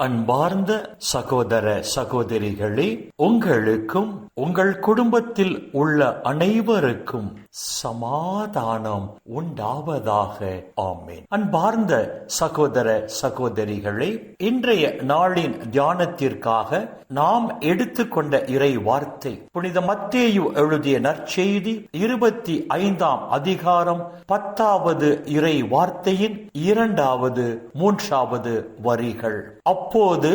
அன்பார்ந்த சகோதர சகோதரிகளே உங்களுக்கும் உங்கள் குடும்பத்தில் உள்ள அனைவருக்கும் சமாதானம் உண்டாவதாக. ஆமேன். அன்பார்ந்த சகோதர சகோதரிகளே இன்றைய நாளின் தியானத்திற்காக நாம் எடுத்துக்கொண்ட இறை வார்த்தை புனித மத்தேயு எழுதிய நற்செய்தி இருபத்தி ஐந்தாம் அதிகாரம் பத்தாவது இறை வார்த்தையின் இரண்டாவது மூன்றாவது வரிகள். அப்போது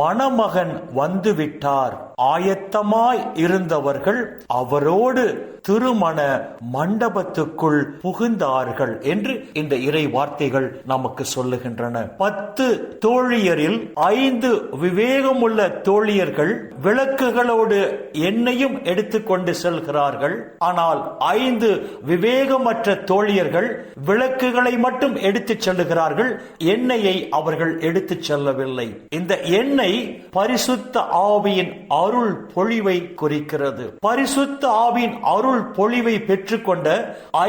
மணமகன் வந்துவிட்டார். ஆயத்தமாய் இருந்தவர்கள் அவரோடு திருமண மண்டபத்துக்குள் புகுந்தார்கள் என்று இந்த இறை வார்த்தைகள் நமக்கு சொல்லுகின்றன. பத்து தோழியரில் ஐந்து விவேகமுள்ள தோழியர்கள் விளக்குகளோடு எண்ணெயும் எடுத்துக்கொண்டு செல்கிறார்கள். ஆனால் ஐந்து விவேகமற்ற தோழியர்கள் விளக்குகளை மட்டும் எடுத்துச் செல்லுகிறார்கள். எண்ணெயை அவர்கள் எடுத்துச் செல்லவில்லை. இந்த எண்ணெய் பரிசுத்த ஆவியின் அருள் பொழிவை குறிக்கிறது. பரிசுத்த ஆவின் அருள் பொழிவை பெற்றுக்கொண்ட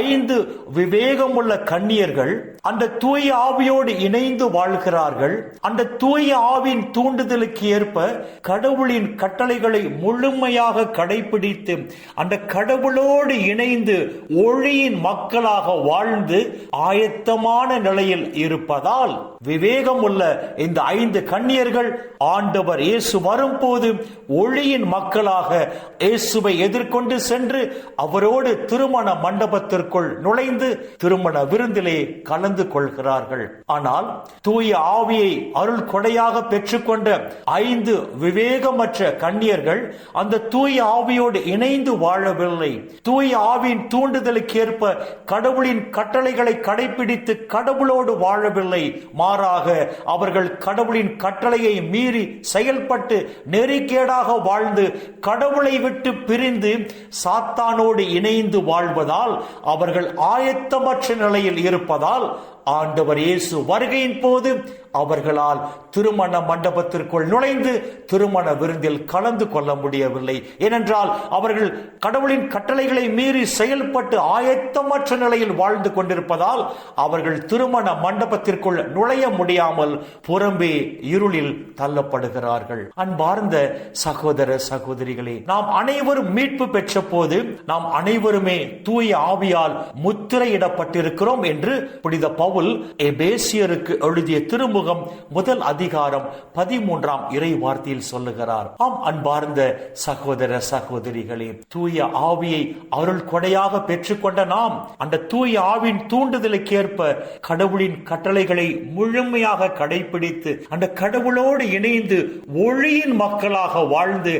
ஐந்து விவேகமுள்ள கண்ணியர்கள் அந்த தூய ஆவியோடு இணைந்து வாழ்கிறார்கள். அந்த தூய ஆவின் தூண்டுதலுக்கு ஏற்ப கடவுளின் கட்டளைகளை முழுமையாக கடைபிடித்து அந்த கடவுளோடு இணைந்து ஒளியின் மக்களாக வாழ்ந்து ஆயத்தமான நிலையில் இருப்பதால் விவேகம் உள்ள இந்த ஐந்து கண்ணியர்கள் ஆண்டவர் இயேசு வரும்போது ஒளியின் மக்களாக இயேசுவை எதிர்கொண்டு சென்று அவரோடு திருமண மண்டபத்திற்குள் நுழைந்து திருமண விருந்திலே கலந்து கொள்கிறார்கள். ஆனால் தூய ஆவியை அருள் கொடையாக பெற்றுக்கொண்ட ஐந்து விவேகமற்ற கன்னியர்கள் அந்த தூய ஆவியோடு இணைந்து வாழவில்லை. தூய ஆவியின் தூண்டுதலுக்கு ஏற்ப கடவுளின் கட்டளைகளை கடைபிடித்து கடவுளோடு வாழவில்லை. மாறாக அவர்கள் கடவுளின் கட்டளையை மீறி செயல்பட்டு நெறிக்கேடாக வாழ்ந்து கடவுளை விட்டு பிரிந்து சாத்தானோடு இணைந்து வாழ்வதால் அவர்கள் ஆயத்தமற்ற நிலையில் இருப்பதால் ஆண்டவர் இயேசு வருகையின் போது அவர்களால் திருமண மண்டபத்திற்குள் நுழைந்து திருமண விருந்தில் கலந்து கொள்ள முடியவில்லை. ஏனென்றால் அவர்கள் கடவுளின் கட்டளைகளை மீறி செயல்பட்டு ஆயத்தமற்ற நிலையில் வாழ்ந்து கொண்டிருப்பதால் அவர்கள் திருமண மண்டபத்திற்குள் நுழைய முடியாமல் புறம்பே இருளில் தள்ளப்படுகிறார்கள். அன்பார்ந்த சகோதர சகோதரிகளே நாம் அனைவரும் மீட்பு பெற்ற போது நாம் அனைவருமே தூய ஆவியால் முத்திரையிடப்பட்டிருக்கிறோம் என்று புனித பவுல் எபேசியருக்கு எழுதிய திருமுகம் முதல் அதிகாரம் பதிமூன்றாம் இறை வார்த்தையில் சொல்லுகிறார். ஆம் அன்பார்ந்த சகோதர சகோதரிகளே தூய ஆவியை அருள் கொடையாக பெற்றுக்கொண்ட நாம் அந்த தூய ஆவின் தூண்டுதலுக்கு ஏற்ப கடவுளின் கட்டளைகளை முழுமையாக கடைபிடித்து அந்த கடவுளோடு இணைந்து ஒளியின் மக்களாக வாழ்ந்து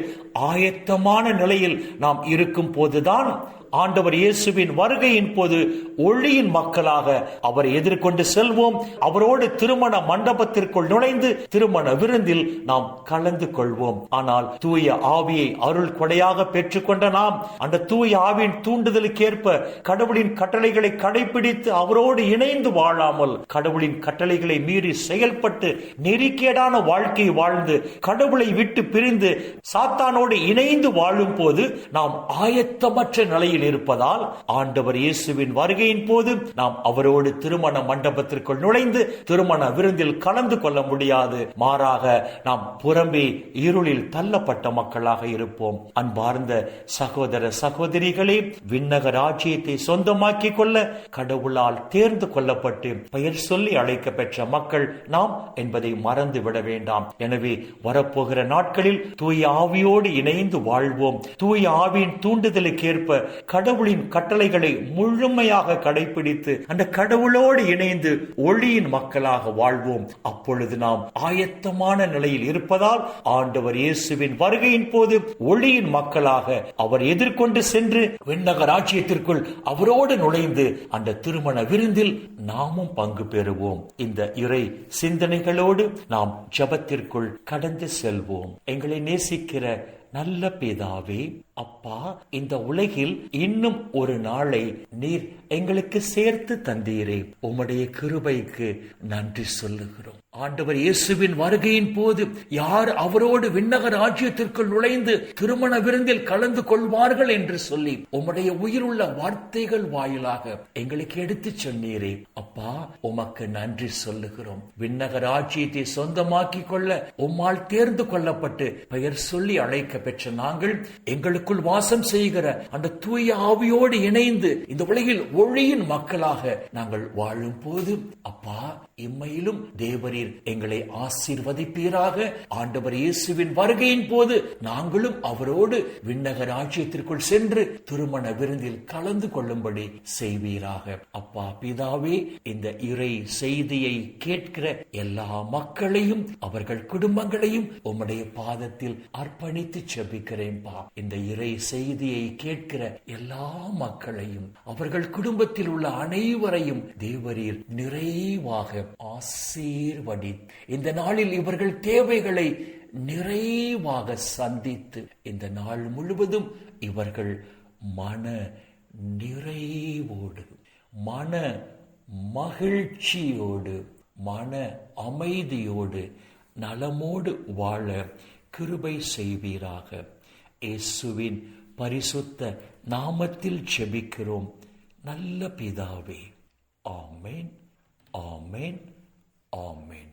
ஆயத்தமான நிலையில் நாம் இருக்கும் போதுதான் ஆண்டவர் இயேசுவின் வருகையின் போது ஒளியின் மக்களாக அவரை எதிர்கொண்டு செல்வோம். அவரோடு திருமண மண்டபத்திற்குள் நுழைந்து திருமண விருந்தில் நாம் கலந்து கொள்வோம். ஆனால் தூய ஆவியை அருள் கொடையாக பெற்றுக்கொண்ட நாம் அந்த தூய ஆவியின் தூண்டுதலுக்கு ஏற்ப கடவுளின் கட்டளைகளை கடைபிடித்து அவரோடு இணைந்து வாழாமல் கடவுளின் கட்டளைகளை மீறி செயல்பட்டு நெறிக்கேடான வாழ்க்கை வாழ்ந்து கடவுளை விட்டு பிரிந்து சாத்தானோடு இணைந்து வாழும் போது நாம் ஆயத்தமற்ற நிலையில் இருப்பதால் ஆண்டவர் இயேசுவின் வருகையின் போது நாம் அவரோடு திருமண மண்டபத்திற்குள் நுழைந்து திருமண விருந்தில் கலந்து கொள்ள முடியாது. மாறாக நாம் புறம்பே இருளில் தள்ளப்பட்ட மக்களாக இருப்போம். அன்பார்ந்த சகோதர சகோதரிகளே விண்ணக ராஜ்யத்தை சொந்தமாக்கிக் கொள்ள கடவுளால் தேர்ந்து கொள்ளப்பட்டு பெயர் சொல்லி அழைக்க பெற்ற மக்கள் நாம் என்பதை மறந்து விட வேண்டாம். எனவே வரப்போகிற நாட்களில் தூய ஆவியோடு இணைந்து வாழ்வோம். தூய ஆவியின் தூண்டுதலுக்கு ஏற்ப கடவுளின் கட்டளைகளை முழுமையாக கடைபிடித்து அந்த கடவுளோடு இணைந்து ஒளியின் மக்களாக வாழ்வோம். அப்பொழுது நாம் ஆயத்தமான நிலையில் இருப்பதால் ஆண்டவர் இயேசுவின் வருகையின் போது ஒளியின் மக்களாக அவர் எதிர்கொண்டு சென்று விண்ணக ராஜ்யத்திற்குள் அவரோடு நுழைந்து அந்த திருமண விருந்தில் நாமும் பங்கு பெறுவோம். இந்த இறை சிந்தனைகளோடு நாம் ஜபத்திற்குள் கடந்து செல்வோம். எங்களை நேசிக்கிற நல்ல பிதாவே அப்பா இந்த உலகில் இன்னும் ஒரு நாளை நீர் எங்களுக்கு சேர்த்து தந்தீரே. உம்முடைய கிருபைக்கு நன்றி சொல்லுகிறோம். ஆண்டவர் இயேசுவின் வருகையின் போது யார் அவரோடு விண்ணக ராஜ்யத்திற்குள் நுழைந்து திருமண விருந்தில் கலந்து கொள்வார்கள் என்று சொல்லி உம்முடைய உயிருள்ள வார்த்தைகள் வாயிலாக எங்களுக்கு எடுத்துச் சொன்னீரே. அப்பா உமக்கு நன்றி சொல்லுகிறோம். விண்ணக ராஜ்யத்தை சொந்தமாக்கிக் கொள்ள உம்மால் தேர்ந்து கொள்ளப்பட்டு பெயர் சொல்லி அழைக்க பெற்ற நாங்கள் எங்களுக்குள் வாசம் செய்கிற அந்த தூய ஆவியோடு இணைந்து இந்த உலகில் ஒளியின் மக்களாக நாங்கள் வாழும் போது அப்பா இம்மையிலும் தேவரீர் எங்களை ஆசீர்வதிப்பீராக. ஆண்டவர் இயேசுவின் வருகையின் போது நாங்களும் அவரோடு விண்ணக ராஜ்யத்திற்குள் சென்று திருமண விருந்தில் கலந்து கொள்ளும்படி செய்வீராக. அப்பா பிதாவே இந்த இறை செய்தியை கேட்கிற எல்லா மக்களையும் அவர்கள் குடும்பங்களையும் உம்முடைய பாதத்தில் அர்ப்பணித்து செபிக்கிறேன்பா. இந்த இறை செய்தியை கேட்கிற எல்லா மக்களையும் அவர்கள் குடும்பத்தில் உள்ள அனைவரையும் தேவரீர் நிறைவாக ஆசீர்வடி இந்த நாளில் இவர்கள் தேவைகளை நிறைவாக சந்தித்து இந்த நாள் முழுவதும் இவர்கள் மன நிறைவோடு மன மகிழ்ச்சியோடு மன அமைதியோடு நலமோடு வாழ கிருபை செய்வீராக. இயேசுவின் பரிசுத்த நாமத்தில் செபிக்கிறோம் நல்ல பிதாவே. ஆமேன். ஆமேன் ஆமேன்